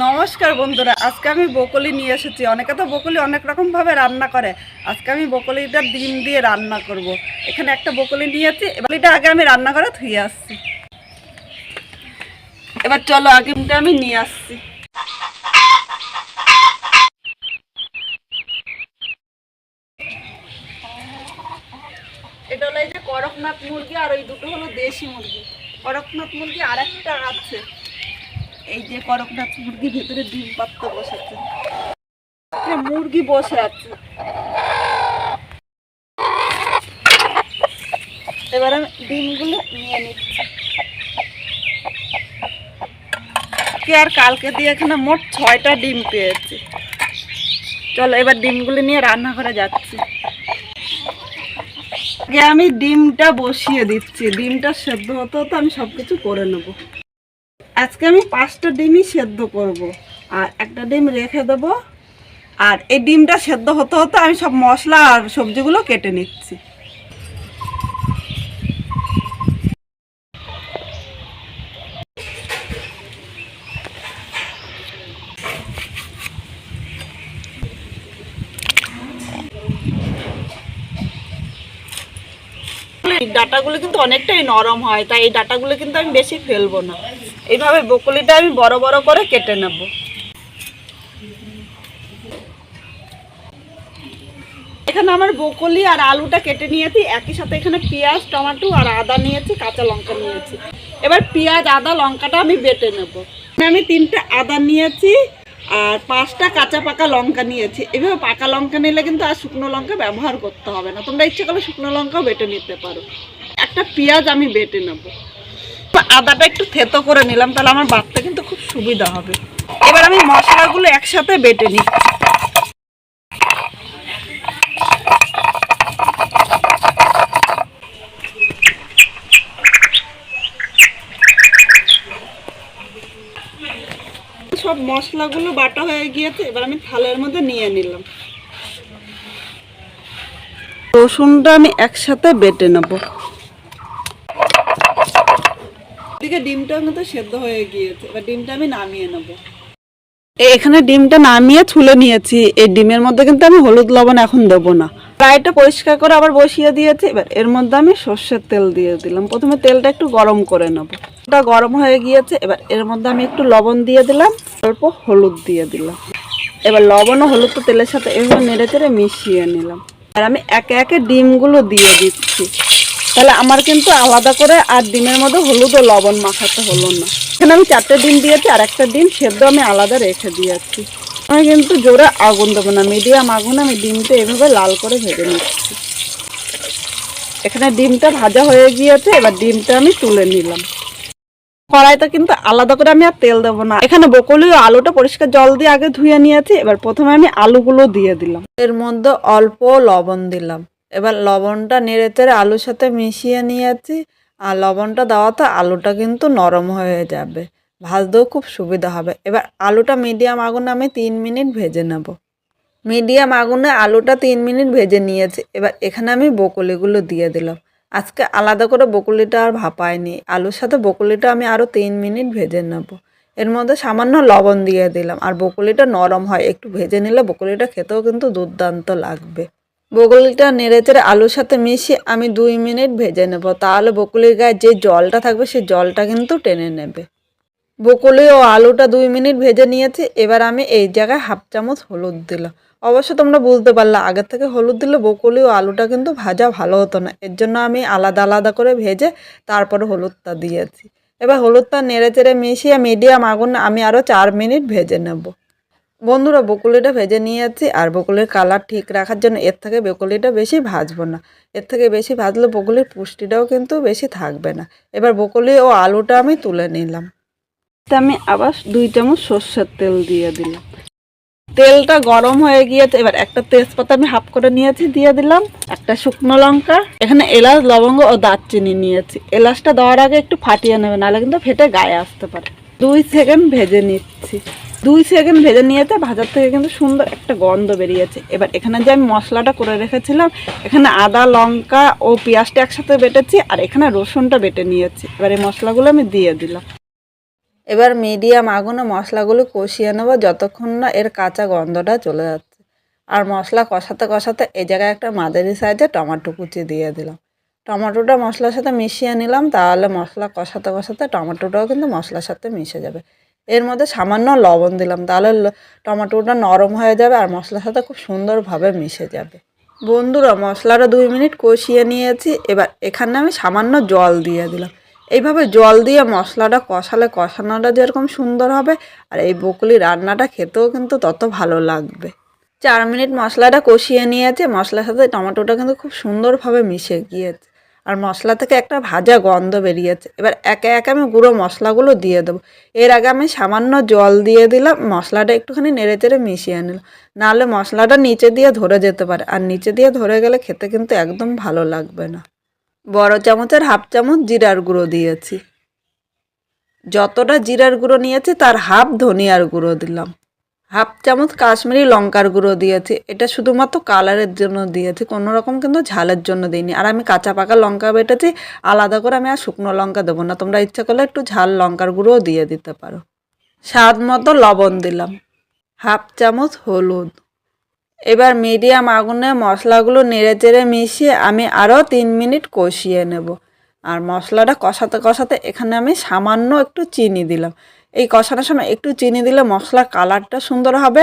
নমস্কার বন্ধুরা, আজকে আমি বকলি নিয়ে এসেছি। অনেকে তো বকলি অনেক রকমভাবে রান্না করে। আজকে আমি বকলিটা ডিম দিয়ে রান্না করব। এখানে একটা বকলি নিয়েছি এটা আগে আমি রান্না করে ধুয়ে আসছি। এবার চলো, আগে ডিমটা আমি নিয়ে আসছি। এটা হলো এই যে করকনাথ মুরগি আর ওই দুটো হলো দেশি মুরগি। করকনাথ মুরগি আর একটা আছে। এই যে করকনাথ মুরগি ভেতরে ডিম পাত্র বসেছে মুরগি বসে আছে। এবার আমি ডিমগুলো নিয়ে নিচ্ছি। আর কালকে দিয়ে এখানে মোট ছয়টা ডিম পেয়েছি। চলো এবার ডিমগুলো নিয়ে রান্না করে যাচ্ছি আমি ডিমটা বসিয়ে দিচ্ছি, ডিমটা সেদ্ধ হতে হতে আমি সব কিছু করে নেব। আজকে আমি পাঁচটা ডিমই সেদ্ধ করব। আর একটা ডিম রেখে দেবো। আর এই ডিমটা সেদ্ধ হতে হতে আমি সব মশলা আর সবজিগুলো কেটে নিচ্ছি। ডাটাগুলো কিন্তু অনেকটাই নরম হয়, তাই এই ডাটাগুলো কিন্তু আমি বেশি ফেলব না। এইভাবে বকুলিটা আমি বড় বড় করে কেটে নেব। এখানে আমার বকুলি আর আলুটা কেটে নিয়েছি, একই সাথে এখানে পেঁয়াজ, টমেটো আর আদা নিয়েছি, কাঁচা লঙ্কা নিয়েছি। এবার পেঁয়াজ, আদা, লঙ্কাটা আমি বেটে নেব। আমি তিনটে আদা নিয়েছি আর পাঁচটা কাঁচা পাকা লঙ্কা নিয়েছি। এভাবে পাকা লঙ্কা নিলে কিন্তু আর শুকনো লঙ্কা ব্যবহার করতে হবে না। তোমরা ইচ্ছে করলে শুকনো লঙ্কাও বেটে নিতে পারো। একটা পেঁয়াজ আমি বেটে নেব। আদাটা একটু থেতো করে নিলাম, তাহলে আমার বাটতে কিন্তু খুব সুবিধা হবে। এবার আমি মশলাগুলো একসাথে বেটে নিই। সব মশলাগুলো বাটা হয়ে গিয়েছে, এবার আমি থালের মধ্যে নিয়ে নিলাম। রসুনটা আমি একসাথে বেটে নেব। এদিকে ডিমটা কিন্তু সেদ্ধ হয়ে গিয়েছে। এবার ডিমটা আমি নামিয়ে নেব। এখানে ডিমটা নামিয়ে ছুলে নিয়েছি। এই ডিমের মধ্যে কিন্তু আমি হলুদ লবণ এখন দেবো না। কড়াইটা পরিষ্কার করে আবার বসিয়ে দিয়েছি। এবার এর মধ্যে আমি সর্ষের তেল দিয়ে দিলাম। প্রথমে তেলটা একটু গরম করে নেব। ওটা গরম হয়ে গিয়েছে। এবার এর মধ্যে আমি একটু লবণ দিয়ে দিলাম। অল্প হলুদ দিয়ে দিলাম। এবার লবণ ও হলুদ তো তেলের সাথে এভাবে নেড়ে চেড়ে মিশিয়ে নিলাম। আর আমি একে একে ডিমগুলো দিয়ে দিচ্ছি। তাহলে আমার কিন্তু আলাদা করে আর ডিমের মধ্যে হলুদ ও লবণ মাখাতে হলো না। এখানে আমি চারটে ডিম দিয়েছি, আর একটা ডিম সেদ্ধ আমি আলাদা রেখে দিয়েছি। আমি কিন্তু জোরে আগুন দেবো না, মিডিয়াম আগুন আমি ডিমটা এভাবে লাল করে ভেজে নিচ্ছি। এখানে ডিমটা ভাজা হয়ে গিয়েছে, এবার ডিমটা আমি তুলে নিলাম। কড়াইটা কিন্তু আলাদা করে আমি আর তেল দেবো না। এখানে বকলি ও আলুটা পরিষ্কার জল দিয়ে আগে ধুয়ে নিয়েছি, এবার প্রথমে আমি আলুগুলো দিয়ে দিলাম। এর মধ্যে অল্প লবণ দিলাম। এবার লবণটা নেড়ে চেড়ে আলুর সাথে মিশিয়ে নিয়েছি। আর লবণটা দেওয়াতে আলুটা কিন্তু নরম হয়ে যাবে। ভাজতেও খুব সুবিধা হবে। এবার আলুটা মিডিয়াম আগুনে আমি তিন মিনিট ভেজে নেব। মিডিয়াম আগুনে আলুটা তিন মিনিট ভেজে নিয়েছি। এবার এখানে আমি বকুলিগুলো দিয়ে দিলাম। আজকে আলাদা করে বকুলিটা আর ভাপায়নি আলুর সাথে বকুলিটা আমি আরও তিন মিনিট ভেজে নেব। এর মধ্যে সামান্য লবণ দিয়ে দিলাম। আর বকুলিটা নরম হয়, একটু ভেজে নিলে বকুলিটা খেতেও কিন্তু দুর্দান্ত লাগবে। বকুলিটা নেড়ে চেড়ে আলুর সাথে মিশিয়ে আমি দুই মিনিট ভেজে নেব। তাহলে বকুলির গায়ে যে জলটা থাকবে সেই জলটা কিন্তু টেনে নেবে। বকুলি ও আলুটা দুই মিনিট ভেজে নিয়েছি। এবার আমি এই জায়গায় হাফ চামচ হলুদ দিলাম। অবশ্য তোমরা বুঝতে পারলে আগে থেকে হলুদ দিলে বকুলি ও আলুটা কিন্তু ভাজা ভালো হতো না। এর জন্য আমি আলাদা আলাদা করে ভেজে তারপরে হলুদটা দিয়েছি। এবার হলুদটা নেড়ে চেড়ে মিশিয়ে মিডিয়াম আগুনে আমি আরও চার মিনিট ভেজে নেব। বন্ধুরা বকুলিটা ভেজে নিয়েছি আর বকুলির কালার ঠিক রাখার জন্য এর থেকে বকুলিটা বেশি ভাজবো না। এর থেকে বেশি ভাজলে বকুলির পুষ্টিটাও কিন্তু বেশি থাকবে না। এবার বকুলি ও আলুটা আমি তুলে নিলাম। আমি আবার দুই চামচ সর্ষের তেল দিয়ে দিলাম। তেলটা গরম হয়ে গিয়েছে। এবার একটা তেজপাতা আমি হাফ করে নিয়েছি দিয়ে দিলাম একটা শুকনো লঙ্কা। এখানে এলাচ লবঙ্গ ও দারচিনি নিয়েছি। এলাচটা দেওয়ার আগে একটু ফাটিয়ে নেবে নাহলে কিন্তু ফেটে গায়ে আসতে পারে। দুই সেকেন্ড ভেজে নিচ্ছি। দুই সেকেন্ড ভেজে নিয়েছে, ভাজার থেকে কিন্তু সুন্দর একটা গন্ধ বেরিয়েছে। এবার এখানে যে আমি মশলাটা করে রেখেছিলাম, এখানে আদা, লঙ্কা ও পেঁয়াজটা একসাথে বেটেছি, আর এখানে রসুনটা বেটে নিয়েছি। এবার এই মশলাগুলো আমি দিয়ে দিলাম। এবার মিডিয়াম আগুনে মশলাগুলো কষিয়ে নেব যতক্ষণ না এর কাঁচা গন্ধটা চলে যাচ্ছে। আর মশলা কষাতে কষাতে এই জায়গায় একটা মাঝারি সাইজে টমাটো কুচি দিয়ে দিলাম। টমেটোটা মশলার সাথে মিশিয়ে নিলাম, তাহলে মশলা কষাতে কষাতে টমেটোটাও কিন্তু মশলার সাথে মিশে যাবে। এর মধ্যে সামান্য লবণ দিলাম, তাহলে টমেটোটা নরম হয়ে যাবে আর মশলার সাথে খুব সুন্দরভাবে মিশে যাবে। বন্ধুরা, মশলাটা দুই মিনিট কষিয়ে নিয়েছি, এবার এখানে আমি সামান্য জল দিয়ে দিলাম। এইভাবে জল দিয়ে মশলাটা কষালে কষানোটা যেরকম সুন্দর হবে, আর এই বকুলি রান্নাটা খেতেও কিন্তু তত ভালো লাগবে। চার মিনিট মশলাটা কষিয়ে নিয়েছে, মশলার সাথে টমেটোটা কিন্তু খুব সুন্দরভাবে মিশে গিয়েছে। আর মশলা থেকে একটা ভাজা গন্ধ বেরিয়েছে। এবার একে একে আমি গুঁড়ো মশলাগুলো দিয়ে দেবো। এর আগে আমি সামান্য জল দিয়ে দিলাম, মশলাটা একটুখানি নেড়ে চেড়ে মিশিয়ে নিলাম। নাহলে মশলাটা নিচে দিয়ে ধরে যেতে পারে। আর নিচে দিয়ে ধরে গেলে খেতে কিন্তু একদম ভালো লাগবে না। বড় চামচের হাফ চামচ জিরার গুঁড়ো দিয়েছি। যতটা জিরার গুঁড়ো নিয়েছি, তার হাফ ধনিয়ার গুঁড়ো দিলাম। হাফ চামচ কাশ্মীরি লঙ্কার গুঁড়ো দিয়েছি। এটা শুধুমাত্র কালারের জন্য দিয়েছি, কোনো রকম কিন্তু ঝালের জন্য দিইনি। আর আমি কাঁচা পাকা লঙ্কা বেটেছি, আলাদা করে আমি আর শুকনো লঙ্কা দেবো না। তোমরা ইচ্ছা করলে একটু ঝাল লঙ্কার গুঁড়োও দিয়ে দিতে পারো। স্বাদ মতো লবণ দিলাম, হাফ চামচ হলুদ। এবার মিডিয়াম আগুনে মশলাগুলো নেড়ে চেড়ে মিশিয়ে আমি আরও তিন মিনিট কষিয়ে নেব। আর মশলাটা কষাতে কষাতে এখানে আমি সামান্য একটু চিনি দিলাম। এই কষানোর সময় একটু চিনি দিলে মশলার কালারটা সুন্দর হবে,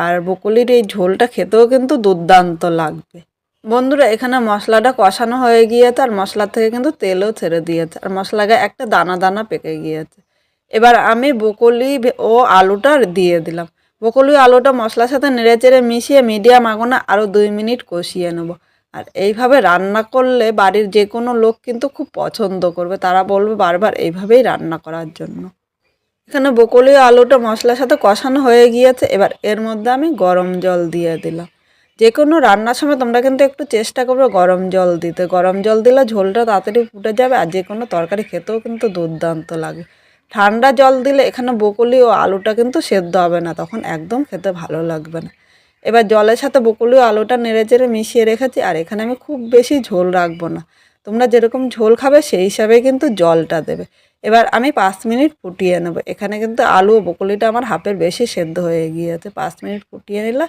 আর বকুলির এই ঝোলটা খেতেও কিন্তু দুর্দান্ত লাগবে। বন্ধুরা, এখানে মশলাটা কষানো হয়ে গিয়েছে, আর মশলা থেকে কিন্তু তেলও ছেড়ে দিয়েছে, আর মশলাকে একটা দানা দানা পেকে গিয়েছে। এবার আমি বকুলি ও আলুটা দিয়ে দিলাম। বকুলি আলুটা মশলার সাথে নেড়ে চেড়ে মিশিয়ে মিডিয়াম আগুনে আরও দুই মিনিট কষিয়ে নেব। আর এইভাবে রান্না করলে বাড়ির যে কোনো লোক কিন্তু খুব পছন্দ করবে, তারা বলবে বারবার এইভাবেই রান্না করার জন্য। এখানে বকুলি আলুটা মশলার সাথে কষানো হয়ে গিয়েছে। এবার এর মধ্যে আমি গরম জল দিয়ে দিলাম। যে কোনো রান্নার সময় তোমরা কিন্তু একটু চেষ্টা করবে গরম জল দিতে। গরম জল দিলে ঝোলটা তাড়াতাড়ি ফুটে যাবে আর যে কোনো তরকারি খেতেও কিন্তু দুর্দান্ত লাগে। ঠান্ডা জল দিলে এখানে বকুলি ও আলুটা কিন্তু সেদ্ধ হবে না, তখন একদম খেতে ভালো লাগবে না। এবার জলের সাথে বকুলি ও আলুটা নেড়ে চেড়ে মিশিয়ে রেখেছি আর এখানে আমি খুব বেশি ঝোল রাখব না। তোমরা যেরকম ঝোল খাবে সেই হিসাবে কিন্তু জলটা দেবে। এবার আমি পাঁচ মিনিট ফুটিয়ে নেব। এখানে কিন্তু আলু ও বকুলিটা আমার হাফের বেশি সেদ্ধ হয়ে গিয়েছে। পাঁচ মিনিট ফুটিয়ে নিলে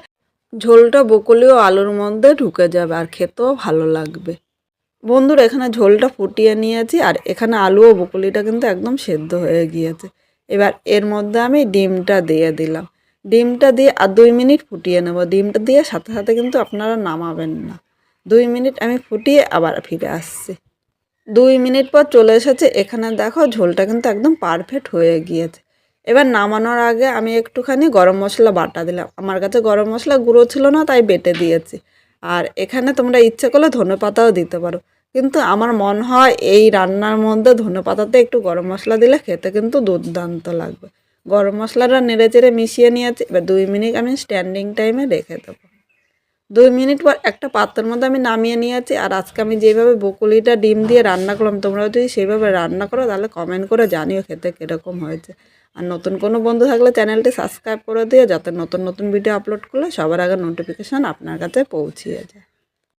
ঝোলটা বকুলি ও আলুর মধ্যে ঢুকে যাবে আর খেতেও ভালো লাগবে। বন্ধুরা, এখানে ঝোলটা ফুটিয়ে নিয়েছি আর এখানে আলু ও বকুলিটা কিন্তু একদম সেদ্ধ হয়ে গিয়েছে। এবার এর মধ্যে আমি ডিমটা দিয়ে দিলাম। ডিমটা দিয়ে আর দুই মিনিট ফুটিয়ে নেব। ডিমটা দিয়ে সাথে সাথে কিন্তু আপনারা নামাবেন না। দুই মিনিট আমি ফুটিয়ে আবার ফিরে আসছি। দুই মিনিট পর চলে এসেছে। এখানে দেখো ঝোলটা কিন্তু একদম পারফেক্ট হয়ে গিয়েছে। এবার নামানোর আগে আমি একটুখানি গরম মশলা বাটা দিলাম। আমার কাছে গরম মশলা গুঁড়ো ছিল না, তাই বেটে দিয়েছি। আর এখানে তোমরা ইচ্ছে করলে ধনে পাতাও দিতে পারো। কিন্তু আমার মন হয় এই রান্নার মধ্যে ধনে পাতাতে একটু গরম মশলা দিলে খেতে কিন্তু দুর্দান্ত লাগবে। গরম মশলাটা নেড়ে চেড়ে মিশিয়ে নিয়েছি। এবার দুই মিনিট আমি স্ট্যান্ডিং টাইমে রেখে দেবো। দুই মিনিট পর একটা পাত্রের মধ্যে আমি নামিয়ে নিয়েছি। আর আজকে আমি যেভাবে বকুলিটা ডিম দিয়ে রান্না করলাম তোমরা যদি সেইভাবে রান্না করো, তাহলে কমেন্ট করে জানিও খেতে কীরকম হয়েছে। আর নতুন কোনো বন্ধু থাকলে চ্যানেলটি সাবস্ক্রাইব করে দিও, যাতে নতুন নতুন ভিডিও আপলোড করলে সবার আগে নোটিফিকেশান আপনার কাছে পৌঁছিয়ে যায়।